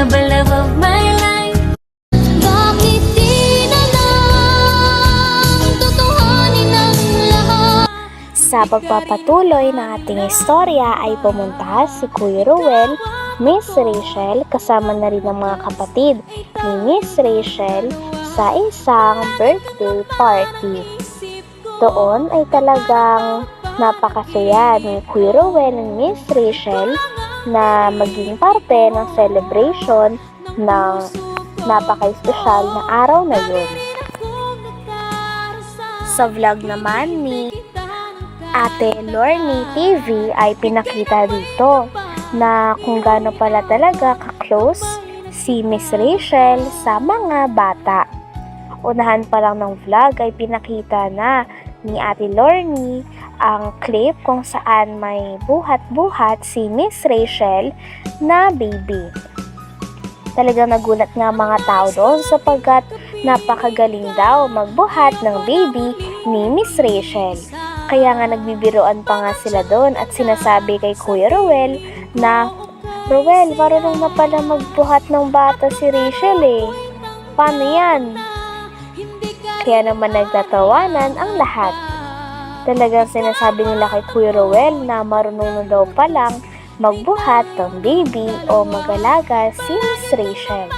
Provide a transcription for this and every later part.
Love of my life? Bakit di na lang Tutuhanin ang lahat? Sa pagpapatuloy ng ating istorya ay pumunta si Kuya Ruel, Miss Rachel, kasama na rin ang mga kapatid ni Miss Rachel sa isang birthday party. Doon ay talagang napakasaya ni Kuya Ruel and Miss Rachel na maging parte ng celebration ng napaka-espesyal na araw na yun. Sa vlog naman ni Ate Lorny TV ay pinakita dito na kung gaano pala talaga ka-close si Miss Rachel sa mga bata. Unahan pa lang ng vlog ay pinakita na ni Ate Lorny ang clip kung saan may buhat-buhat si Miss Rachel na baby. Talagang nagulat nga mga tao doon sapagkat napakagaling daw magbuhat ng baby ni Miss Rachel. Kaya nga nagbibiroan pa nga sila doon at sinasabi kay Kuya Rowel na Rowel, marunong na pala magbuhat ng bata si Rachel eh. Paano yan? Kaya naman nagtatawanan ang lahat. Talagang sinasabi nila kay Kuya Rowel na marunong na daw palang magbuhat ng baby o mag-alaga si Miss Rachel.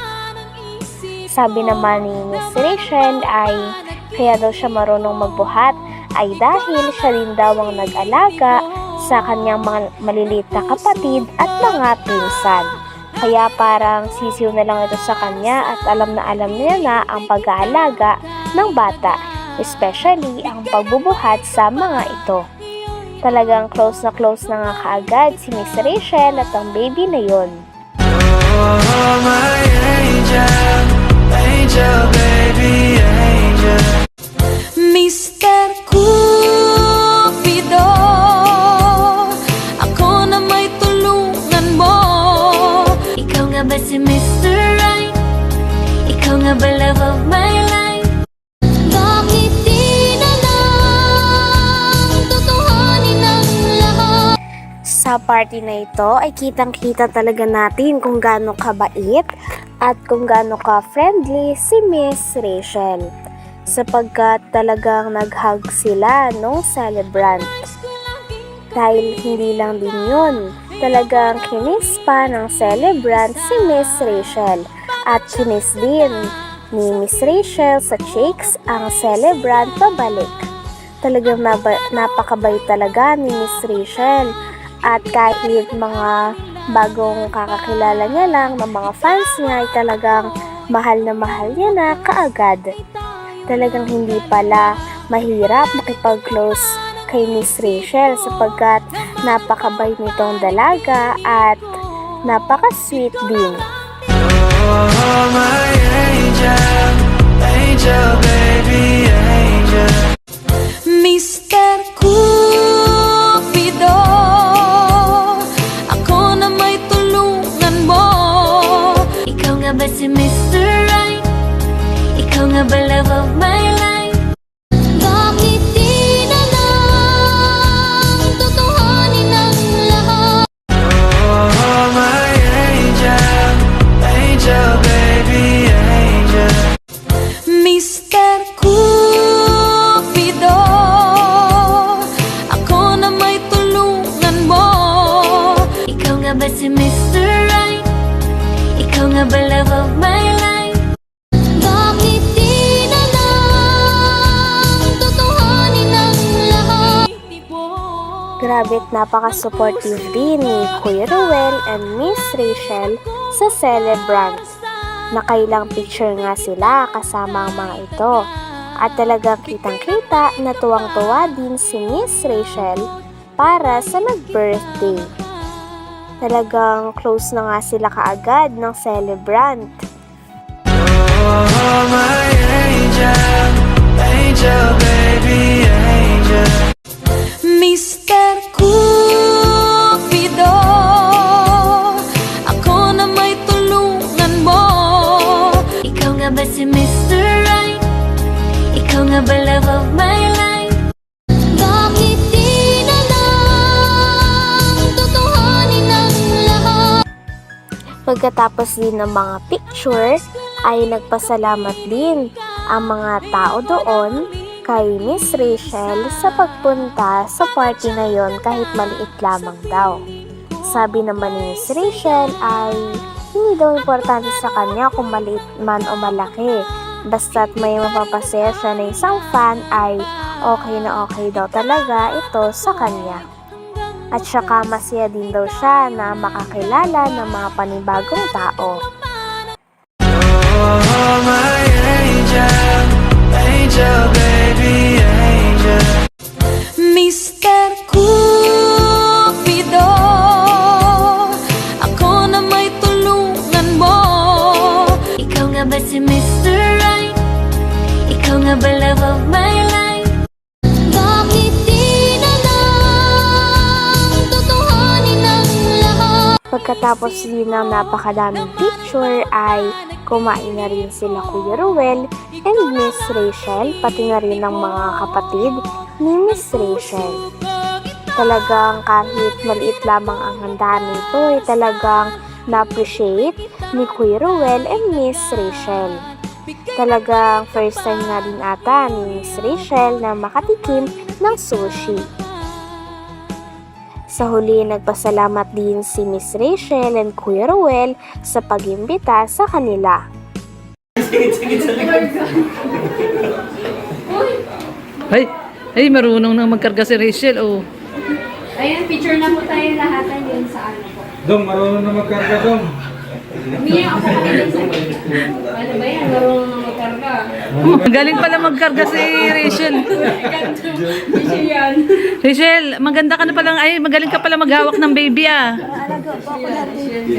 Sabi naman ni Miss Rachel ay kaya daw siya marunong magbuhat ay dahil siya rin daw ang nag-alaga sa kanyang mga maliliit na kapatid at mga pinsan. Kaya parang sisiw na lang ito sa kanya at alam na alam niya na ang pag-aalaga ng bata, especially ang pagbubuhat sa mga ito. Talagang close na close na nga kaagad si Miss Rachel at ang baby na yon. Oh, my angel, angel, baby, angel. Mr. Cupido Ako na may tulungan mo Ikaw nga ba si Mr. Right? Ikaw nga ba love of my party na ito ay kitang-kita talaga natin kung gaano kabait at kung gaano ka-friendly si Miss Rachel. Sapagkat talagang nag-hug sila nung celebrant. Dahil hindi lang din yun, talagang kinis pa ng celebrant si Miss Rachel at kinis din ni Miss Rachel sa cheeks ang celebrant pabalik. Talagang naba- napakabait talaga ni Miss Rachel at kahit mga bagong kakakilala niya lang ng mga fans niya ay talagang mahal na mahal niya na kaagad. Talagang hindi pala mahirap makipag-close kay Miss Rachel sapagkat napakabait nitong dalaga at napaka-sweet din. Oh, my angel, ba si Mr. Right? Ikaw nga ba love of my life? Bakit di na lang Tutuhanin ang lahat? Grabe at napaka-supportive din ni Kuya Ruel and Miss Rachel sa celebrant. Nakailang picture nga sila kasama ang mga ito. At talagang kitang-kita na tuwang-tuwa din si Miss Rachel para sa nag-birthday. Talagang close na nga sila kaagad ng celebrant. Oh, my angel, angel, baby, Pagkatapos din ng mga picture, ay nagpasalamat din ang mga tao doon kay Miss Rachel sa pagpunta sa party na yon kahit maliit lamang daw. Sabi naman ni Miss Rachel ay hindi daw importante sa kanya kung maliit man o malaki. Basta't may mapapasaya siya na isang fan ay okay na okay daw talaga ito sa kanya. At saka masaya din daw siya na makakilala ng mga panibagong tao. Oh, my angel, angel, Pagkatapos din ng napakadaming picture ay kumain na rin sila Kuya Ruel and Miss Rachel, pati na rin ng mga kapatid ni Miss Rachel. Talagang kahit maliit lamang ang handa nito ay talagang na-appreciate ni Kuya Ruel and Miss Rachel. Talagang first time nga din ata ni Miss Rachel na makatikim ng sushi. Sa huli, nagpasalamat din si Miss Rachel and Kuya Ruel sa pag-imbita sa kanila. Ay, ay marunong nang magkarga si Rachel, oh. Ayan, picture na po tayo lahat yun sa ano po. Dong, marunong na magkarga, Dong. Umiyak ako kanina sa Ano ba yan? Marunong Magaling pala magkarga si Rachel. Yan. Rachel, maganda ka na pala, ay magaling ka pala maghawak ng baby, ah.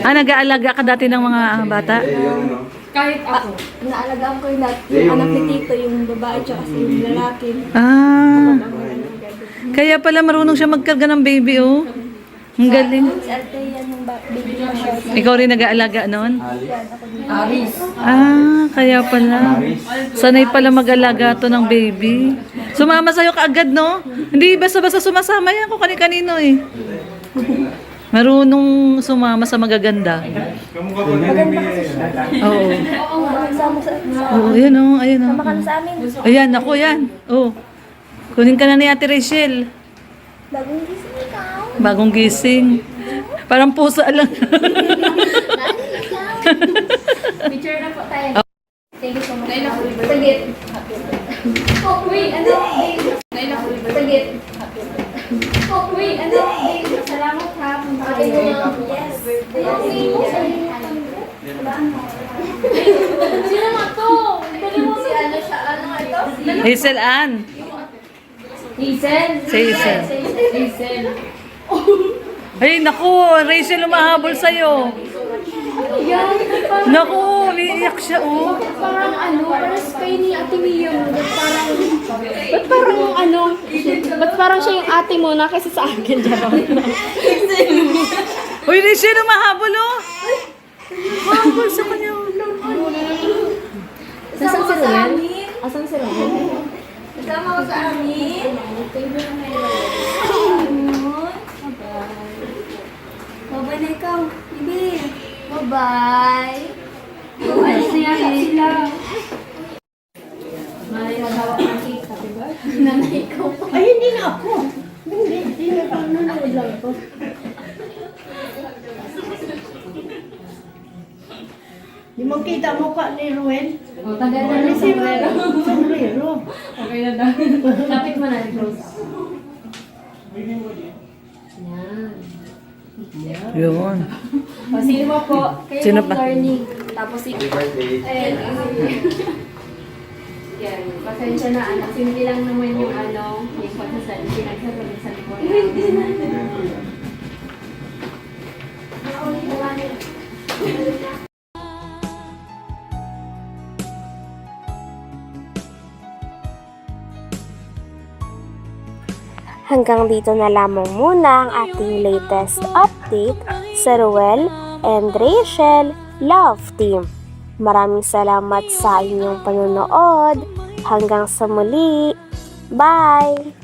Ah, nag-aalaga ka dati ng mga ah, bata? Kahit ako. Naalagaan ko yung yung anak ni Tito, yung babae, tsaka si yung lalaki. Ah, kaya pala marunong siya magkarga ng baby, oh. Ang galing. Ikaw rin nag-aalaga noon? Aris. Ah, kaya pala. Sanay pala mag-alaga to ng baby. Sumama sa'yo kaagad, no? Hindi basta-basta sumasama yan kung kani-kanino eh. Marunong sumama sa magaganda. Ko. Oo. Oo Oo, ayan oh, ayan oh. sama ka sa amin. Ayan, ako yan. Oh. Kunin ka na ni Ate Rachel. Bagong gising ikaw. Bagong gising. Parang pusa lang. Picture na po tayo. Thank you so much. Naila po. Sagit. Oh, wait, ano? Naila po. Sagit. Oh, wait, ano? Salamat ha. Yes. Sino nga to? Dali mo si ano siya? Ano ito? Hazel Ann. Hazel. Hazel. Hazel. Ay, naku, Rachel umahabol sa'yo. Yan. Parang, Naku, umiiyak siya, oh. parang ano, parang spy ni Ate Mia mo. Ba't parang, ba't parang ano, ba't parang siya yung ate mo na kaysa sa akin, Jarot? Uy, Rachel, umahabol, oh. Umahabol sa kanya. oh. Nasaan si Ruel? Asan si Ruel? Kasama ko sa amin. Bye-bye na ikaw. Bibi. Bye-bye. Alis na yata sila. May hawak ng cake, sabi ba? Nanay ko. Ay, hindi na ako. Hindi, hindi na ako. Nanonood lang ako. Di mo kita mukha ni Ruel. O, tagal na ng sombrero. Sombrero. Okay na daw. Lapit mo na, close. Yan. Yun. O, sino mo po? Kayo Sino pa? learning. Tapos si... Ayan. Yan, pasensya na anak. Simple lang naman yung ano, yung pagsasabi, pinagsasabi ko lang. Hanggang dito na lamang muna ang ating latest update Ruel and Rachel Love Team. Maraming salamat sa inyong panonood. Hanggang sa muli. Bye!